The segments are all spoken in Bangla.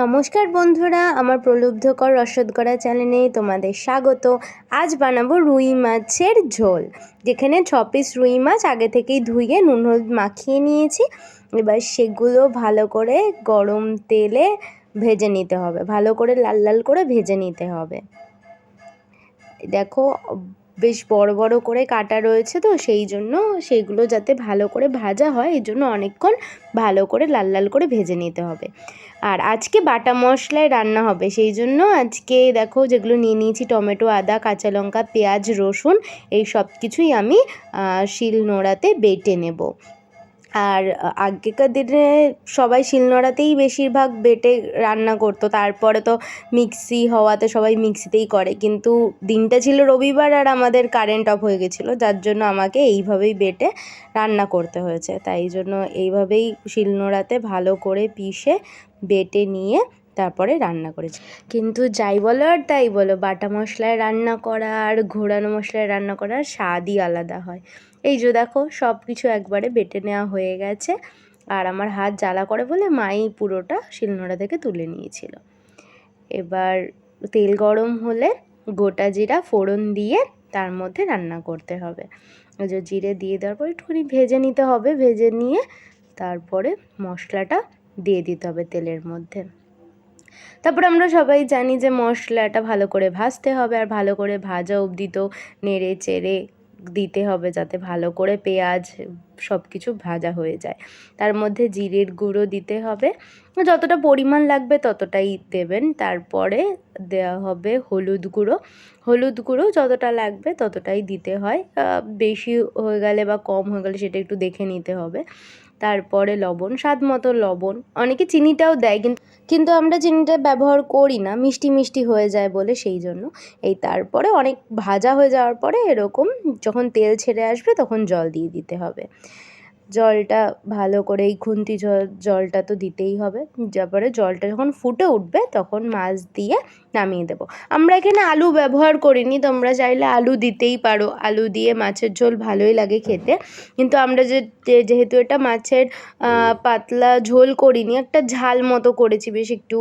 নমস্কার বন্ধুরা, আমার প্রলুব্ধকর রসদগড়া চ্যানেলে তোমাদের স্বাগত। আজ বানাবো রুই মাছের ঝোল। যেখানে ছ পিস রুই মাছ আগে থেকেই ধুয়ে নুন হলুদ মাখিয়ে নিয়েছি। এবার সেগুলো ভালো করে গরম তেলে ভেজে নিতে হবে। ভালো করে লাল লাল করে ভেজে নিতে হবে। দেখো বেশ বড় বড় করে কাটা রয়েছে তো, সেই জন্য সেইগুলো যাতে ভালো করে ভাজা হয় এই জন্য অনেকক্ষণ ভালো করে লাল লাল করে ভেজে নিতে হবে। আর আজকে বাটা মশলায় রান্না হবে, সেই জন্য আজকে দেখো যেগুলো নিয়ে নিয়েছি, টমেটো, আদা, কাঁচা লঙ্কা, পেঁয়াজ, রসুন, এই সব কিছুই আমি শিল নোড়াতে বেটে নেব। আর আগেকার দিনে সবাই শিলনোড়াতেই বেশিরভাগ বেটে রান্না করতো। তারপরে তো মিক্সি হওয়াতে সবাই মিক্সিতেই করে। কিন্তু দিনটা ছিল রবিবার আর আমাদের কারেন্ট অফ হয়ে গেছিল। যার জন্য আমাকে এইভাবেই বেটে রান্না করতে হয়েছে। তাই জন্য এইভাবেই শিলনোড়াতে ভালো করে পিষে, বেটে নিয়ে তারপরে রান্না করেছি। কিন্তু যাই বলো আর তাই বলো, বাটা মশলায় রান্না করা আর ঘোরানো মশলায় রান্না করার স্বাদই আলাদা হয়। এই যে দেখো সব কিছু একবারে বেটে নেওয়া হয়ে গেছে। আর আমার হাত জ্বালা করে বলে মাই পুরোটা শিলনোড়া থেকে তুলে নিয়েছিল। এবার তেল গরম হলে গোটা জিরা ফোড়ন দিয়ে তার মধ্যে রান্না করতে হবে। যে জিরে দিয়ে দেওয়ার পর একটুখানি ভেজে নিতে হবে, ভেজে নিয়ে তারপরে মশলাটা দিয়ে দিতে হবে তেলের মধ্যে। তারপর আমরা সবাই জানি যে মশলাটা ভালো করে ভাজতে হবে আর ভালো করে ভাজা অবধি তো নেড়ে চেড়ে দিতে হবে যাতে ভালো করে পেঁয়াজ সব কিছু ভাজা হয়ে যায়। তার মধ্যে জিরের গুঁড়ো দিতে হবে। যতটা পরিমাণ লাগবে ততটাই দেবেন। তারপরে দেওয়া হবে হলুদ গুঁড়ো। হলুদ গুঁড়ো যতটা লাগবে ততটাই দিতে হয়। বেশি হয়ে গেলে বা কম হয়ে গেলে সেটা একটু দেখে নিতে হবে। তারপরে লবণ, স্বাদ মতো লবণ। অনেকে চিনিটাও দেয় কিন্তু কিন্তু আমরা চিনিটা ব্যবহার করি না, মিষ্টি মিষ্টি হয়ে যায় বলে সেই জন্য। এই তারপরে অনেক ভাজা হয়ে যাওয়ার পরে এরকম যখন তেল ছেড়ে আসবে তখন জল দিয়ে দিতে হবে। জলটা ভালো করে এই খুন্তি জল, জলটা তো দিতেই হবে। তারপরে জলটা যখন ফুটে উঠবে, তখন মাছ দিয়ে নামিয়ে দেবো। আমরা এখানে আলু ব্যবহার করিনি, তোমরা চাইলে আলু দিতেই পারো। আলু দিয়ে মাছের ঝোল ভালোই লাগে খেতে। কিন্তু আমরা যে যেহেতু এটা মাছের পাতলা ঝোল করিনি, একটা ঝাল মতো করেছি, বেশ একটু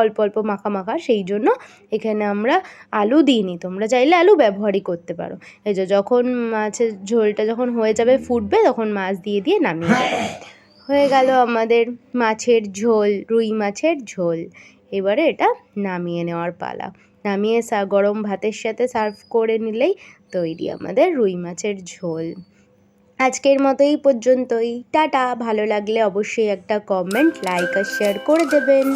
অল্প অল্প মাখা মাখা, সেই জন্য এখানে আমরা আলু দিইনি। তোমরা চাইলে আলু ব্যবহারই করতে পারো। এই যে যখন মাছের ঝোলটা যখন হয়ে যাবে, ফুটবে, তখন মাছ দিয়ে দিয়ে নামিয়ে হয়ে গেল আমাদের মাছের ঝোল, রুই মাছের ঝোল। এবারে এটা নামিয়ে নেওয়ার পালা। নামিয়ে সা, গরম ভাতের সাথে সার্ভ করে নিলেই তৈরি আমাদের রুই মাছের ঝোল। আজকের মতোই পর্যন্তই। টাটা। ভালো লাগলে অবশ্যই একটা কমেন্ট, লাইক আর শেয়ার করে দেবেন।